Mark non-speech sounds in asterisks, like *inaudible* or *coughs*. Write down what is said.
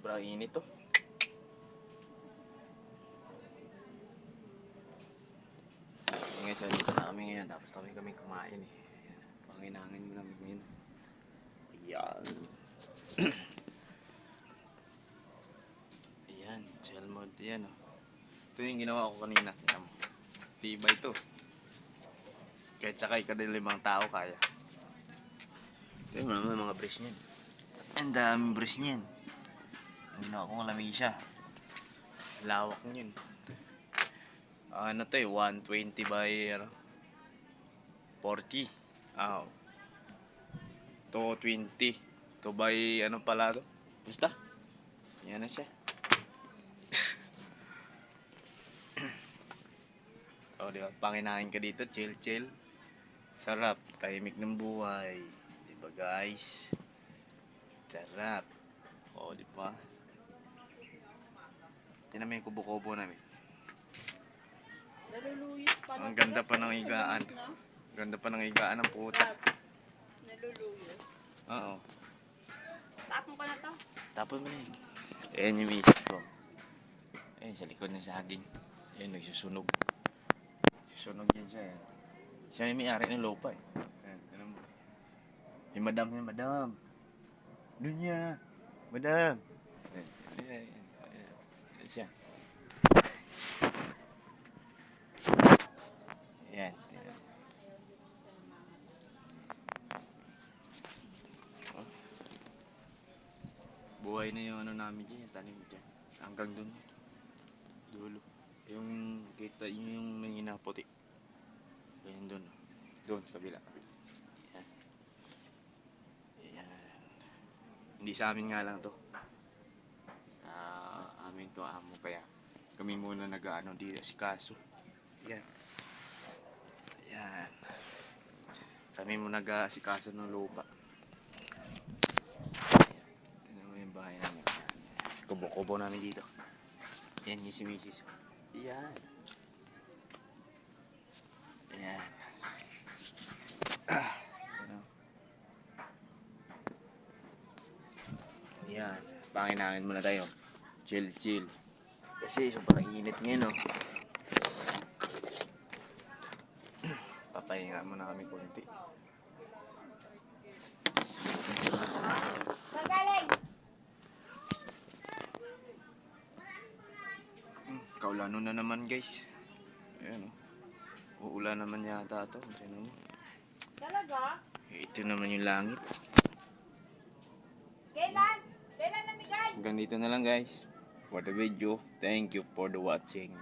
Sobrang init to. Ngayon sa dito na kami ngayon. Tapos kami kami kumain eh. Panginangin mo namin ngayon. Ayan. *coughs* Ayan. Chill mode. Ayan oh. Ito yung ginawa ko kanina. Tingnan mo. Tibay to. Kahit sakay ka din limang tao kaya. Ito mo naman mga brace niyan. Ang daming brace niyan. Hindi na akong lamisa. Lawak niyan. Ano to eh, 120 by ano, 40. Ah, 220. To by ano pala to? Basta. Yan na siya. *coughs* oh, di ba? Panginahin ka dito, chill chill. Sarap, tahimik ng buhay. Di ba guys? Sarap. Oh, di ba? Tingnan mo yung kubo-kubo namin. Naluluyot pa Ang ganda pa ng higaan. Ganda pa ng higaan ng puta. Naluluyot. Oo. Tapon ko na to. Tapos mo na yun. Ayan yung misis ko. Ayan, sa likod ng saging. Ayan, nagsusunog. Susunog yan siya. Ayan. Siya yung may-ari ng lupa eh. Ayan, alam mo. Yung madam, yung madam. Doon niya. Madam. Ayan, ayan, ayan. ayan. Ayan siya. Ayan. tingnan. Buhay na yung ano namin dyan, yung tanim dyan. Hanggang dun. Dulo. Yung kita, yun yung may puti. Yan dun. Doon, sa kabila. Yan. Yan. Hindi sa amin nga lang to. Sa amin to amo kaya. Kami muna nag-ano di si Kaso. Yan. Yan. Kami muna nag-asikaso ng lupa. Tignan mo yung bahay namin. Kubo-kubo namin dito. Yan yung si Mrs. Yan. Yan. Ah. Yan. Panginangin muna tayo. Chill, chill. Kasi sobrang init ngayon, no? Papahinga muna kami konti. Kaulano na naman guys. Ayan oh. Uulan naman yata ito. Tignan mo. Talaga? Eh, Ito naman yung langit. Kailan? Kailan namigay? Hanggang dito na lang guys. For the video. Thank you for the watching.